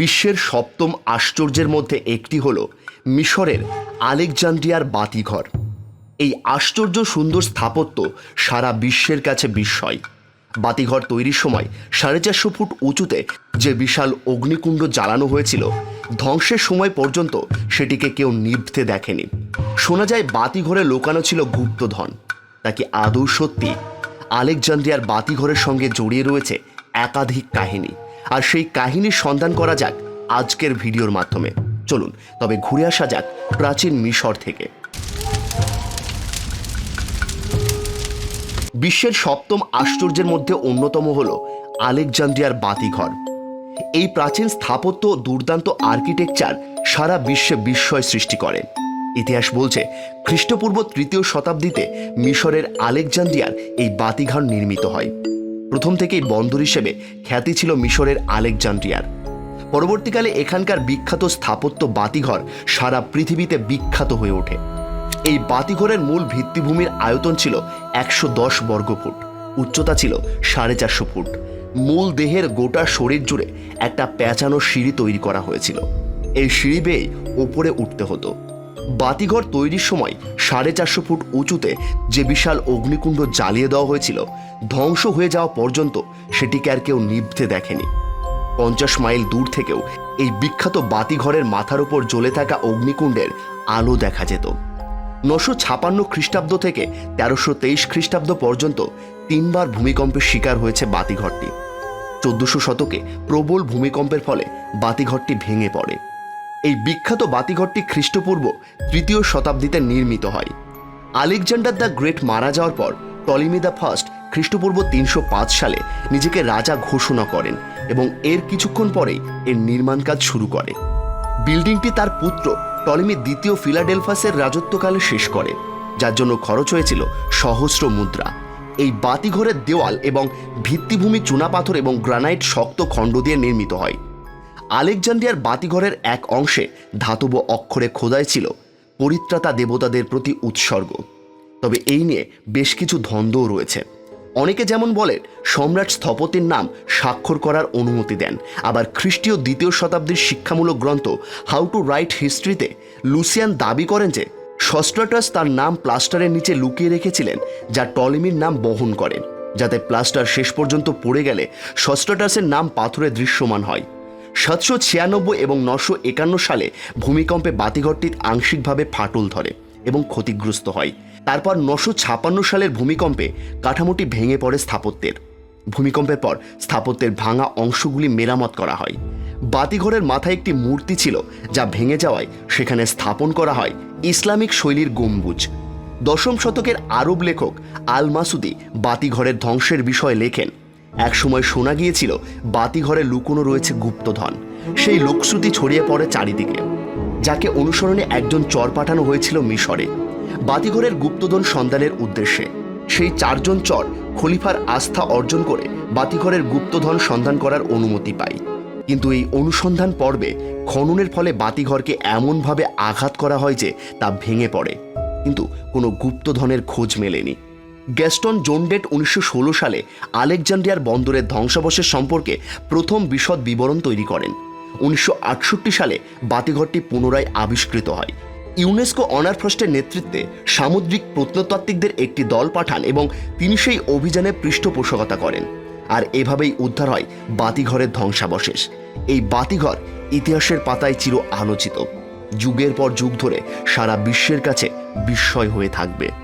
বিশ্বের সপ্তম আশ্চর্যের মধ্যে একটি হল মিশরের আলেকজান্ড্রিয়ার বাতিঘর। এই আশ্চর্য সুন্দর স্থাপত্য সারা বিশ্বের কাছে বিস্ময়। বাতিঘর তৈরির সময় সাড়ে চারশো ফুট উঁচুতে যে বিশাল অগ্নিকুণ্ড জ্বালানো হয়েছিল, ধ্বংসের সময় পর্যন্ত সেটিকে কেউ নিভতে দেখেনি। শোনা যায়, বাতিঘরে লোকানো ছিল গুপ্তধন। তা কি আদৌ সত্যি আলেকজান্ড্রিয়ার বাতিঘরের সঙ্গে জড়িয়ে রয়েছে একাধিক কাহিনী? আর সেই কাহিনীর সন্ধান করা যাক আজকের ভিডিওর মাধ্যমে। চলুন, তবে ঘুরে আসা যাক প্রাচীন মিশর থেকে। বিশ্বের সপ্তম আশ্চর্যের মধ্যে অন্যতম হল আলেকজান্ড্রিয়ার বাতিঘর। এই প্রাচীন স্থাপত্য দুর্দান্ত আর্কিটেকচার সারা বিশ্বে বিস্ময় সৃষ্টি করে। ইতিহাস বলছে, খ্রিস্টপূর্ব তৃতীয় শতাব্দীতে মিশরের আলেকজান্ড্রিয়ার এই বাতিঘর নির্মিত হয়। প্রথম থেকেই বন্দর হিসেবে খ্যাতি ছিল মিশরের আলেকজান্ড্রিয়ার পরবর্তীকালে এখানকার বিখ্যাত স্থাপত্য বাতিঘর সারা পৃথিবীতে বিখ্যাত হয়ে ওঠে। এই বাতিঘরের মূল ভিত্তিভূমির আয়তন ছিল একশো দশ বর্গফুট উচ্চতা ছিল সাড়ে চারশো ফুট। মূল দেহের গোটা শরীর জুড়ে একটা প্যাঁচানো সিঁড়ি তৈরি করা হয়েছিল। এই সিঁড়ি বেয়ে ওপরে উঠতে হতো। বাতিঘর তৈরির সময় সাড়ে চারশো ফুট উঁচুতে যে বিশাল অগ্নিকুণ্ড জ্বালিয়ে দেওয়া হয়েছিল ধ্বংস হয়ে যাওয়া পর্যন্ত সেটিকে আর কেউ নিভতে দেখেনি। পঞ্চাশ মাইল দূর থেকেও এই বিখ্যাত বাতিঘরের মাথার উপর জ্বলে থাকা অগ্নিকুণ্ডের আলো দেখা যেত। নশো ছাপান্ন খ্রিস্টাব্দ থেকে তেরোশো তেইশ খ্রিস্টাব্দ পর্যন্ত তিনবার ভূমিকম্পের শিকার হয়েছে বাতিঘরটি। চোদ্দশো শতকে প্রবল ভূমিকম্পের ফলে বাতিঘরটি ভেঙে পড়ে। এই বিখ্যাত বাতিঘরটি খ্রিস্টপূর্ব তৃতীয় শতাব্দীতে নির্মিত হয়। আলেকজান্ডার দ্য গ্রেট মারা যাওয়ার পর টলিমি দ্য ফার্স্ট খ্রিস্টপূর্ব তিনশো পাঁচ সালে নিজেকে রাজা ঘোষণা করেন এবং এর কিছুক্ষণ পরেই এর নির্মাণ কাজ শুরু করে। বিল্ডিংটি তার পুত্র টলিমি দ্বিতীয় ফিলাডেলফাসের রাজত্বকালে শেষ করে, যার জন্য খরচ হয়েছিল সহস্র মুদ্রা। এই বাতিঘরের দেওয়াল এবং ভিত্তিভূমি চুনাপাথর এবং গ্রানাইট শক্ত খণ্ড দিয়ে নির্মিত হয়। আলেকজান্ডিয়ার বাতিঘরের এক অংশে ধাতব অক্ষরে খোদাই ছিল, পরিত্রাতা দেবতাদের প্রতি উৎসর্গ। তবে এই নিয়ে বেশ কিছু ধন্দও রয়েছে। অনেকে যেমন বলেন সম্রাট স্থপতির নাম স্বাক্ষর করার অনুমতি দেন। আবার খ্রিস্টীয় দ্বিতীয় শতাব্দীর শিক্ষামূলক গ্রন্থ হাউ টু রাইট হিস্ট্রিতে লুসিয়ান দাবি করেন যে, সস্ট্রাটাস তার নাম প্লাস্টারের নিচে লুকিয়ে রেখেছিলেন, যা টলিমির নাম বহন করেন যাতে প্লাস্টার শেষ পর্যন্ত পড়ে গেলে সস্ট্রাটাসের নাম পাথরে দৃশ্যমান হয়। সাতশো ছিয়ানব্বই এবং নশো একান্ন সালে ভূমিকম্পে বাতিঘরটি আংশিকভাবে ফাটল ধরে এবং ক্ষতিগ্রস্ত হয়। তারপর নশো ছাপান্ন সালের ভূমিকম্পে কাঠামোটি ভেঙে পড়ে স্থাপত্যের। ভূমিকম্পের পর স্থাপত্যের ভাঙা অংশগুলি মেরামত করা হয়। বাতিঘরের মাথায় একটি মূর্তি ছিল যা ভেঙে যাওয়ায় সেখানে স্থাপন করা হয় ইসলামিক শৈলীর গম্বুজ। দশম শতকের আরব লেখক আল মাসুদি বাতিঘরের ধ্বংসের বিষয়ে লেখেন একসময় শোনা গিয়েছিল, বাতিঘরে লুকোনো রয়েছে গুপ্তধন। সেই লোকশ্রুতি ছড়িয়ে পড়ে চারিদিকে, যাকে অনুসরণে একজন চর পাঠানো হয়েছিল মিশরে। বাতিঘরের গুপ্তধন সন্ধানের উদ্দেশ্যে, সেই চারজন চর খলিফার আস্থা অর্জন করে বাতিঘরের গুপ্তধন সন্ধান করার অনুমতি পায়। কিন্তু এই অনুসন্ধান পর্বে খননের ফলে বাতিঘরকে এমনভাবে আঘাত করা হয় যে তা ভেঙে পড়ে। কিন্তু কোনো গুপ্তধনের খোঁজ মেলেনি। গ্যাস্টন জোনডেট উনিশশো ষোলো সালে আলেকজান্ড্রিয়ার বন্দরের ধ্বংসাবশেষ সম্পর্কে প্রথম বিশদ বিবরণ তৈরি করেন। উনিশশো আটষট্টি সালে বাতিঘরটি পুনরায় আবিষ্কৃত হয়। ইউনেস্কো অনার ফ্রস্টের নেতৃত্বে সামুদ্রিক প্রত্নতাত্ত্বিকদের একটি দল পাঠান এবং তিনি সেই অভিযানে পৃষ্ঠপোষকতা করেন। আর এভাবেই উদ্ধার হয় বাতিঘরের ধ্বংসাবশেষ। এই বাতিঘর ইতিহাসের পাতায় চির আলোচিত। যুগের পর যুগ ধরে সারা বিশ্বের কাছে বিস্ময় হয়ে থাকবে।